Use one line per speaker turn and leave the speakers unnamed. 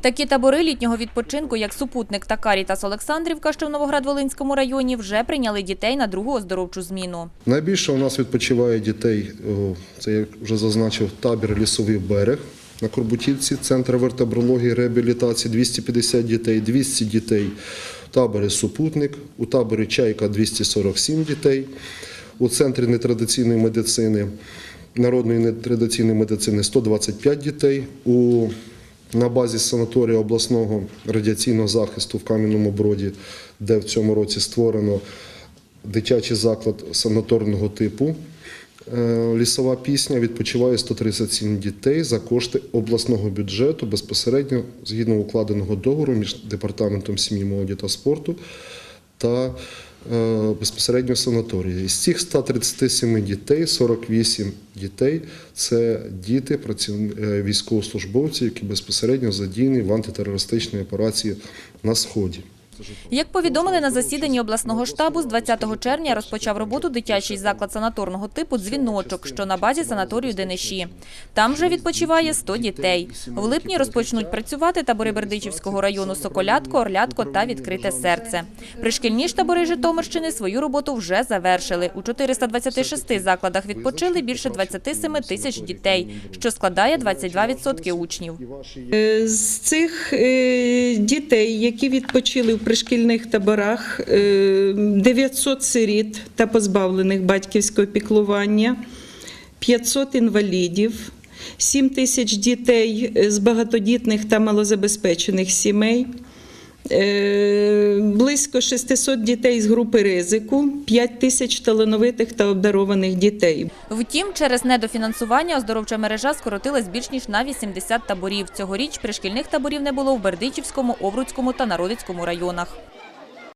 Такі табори літнього відпочинку, як Супутник та Карітас Олександрівка, що в Новоград-Волинському районі, вже прийняли дітей на другу оздоровчу зміну.
Найбільше у нас відпочиває дітей, це я вже зазначив, табір Лісовий берег на Корбутівці, центр вертебрології реабілітації 250 дітей, 200 дітей. В таборі Супутник, у таборі Чайка 247 дітей, у центрі нетрадиційної медицини, народної нетрадиційної медицини 125 дітей, у на базі санаторію обласного радіаційного захисту в Кам'яному Броді, де в цьому році створено дитячий заклад санаторного типу. е, Лісова пісня відпочиває 137 дітей за кошти обласного бюджету безпосередньо згідно укладеного договору між департаментом сім'ї, молоді та спорту та е, безпосередньо санаторії. Із цих 137 дітей 48 дітей це діти е, які безпосередньо задіяні в антитерористичній операції на сході.
Як повідомили на засіданні обласного штабу, з 20 червня розпочав роботу дитячий заклад санаторного типу «Дзвіночок», що на базі санаторію Дениші. Там вже відпочиває 100 дітей. В липні розпочнуть працювати табори Бердичівського району Соколятко, Орлятко та Відкрите серце. Пришкільні ж табори Житомирщини свою роботу вже завершили. У 426 закладах відпочили більше 27 тисяч дітей, що складає 22% учнів.
Е, З цих е, дітей, які відпочили в пришкільних таборах, е, 900 сиріт та позбавлених батьківського піклування, 500 інвалідів, 7 тисяч дітей з багатодітних та малозабезпечених сімей. Е, Близько 600 дітей з групи ризику, 5 тисяч талановитих та обдарованих дітей.
Втім, через недофінансування оздоровча мережа скоротилась більш ніж на 80 таборів. Цьогоріч пришкільних таборів не було в Бердичівському, Овруцькому та Народицькому районах.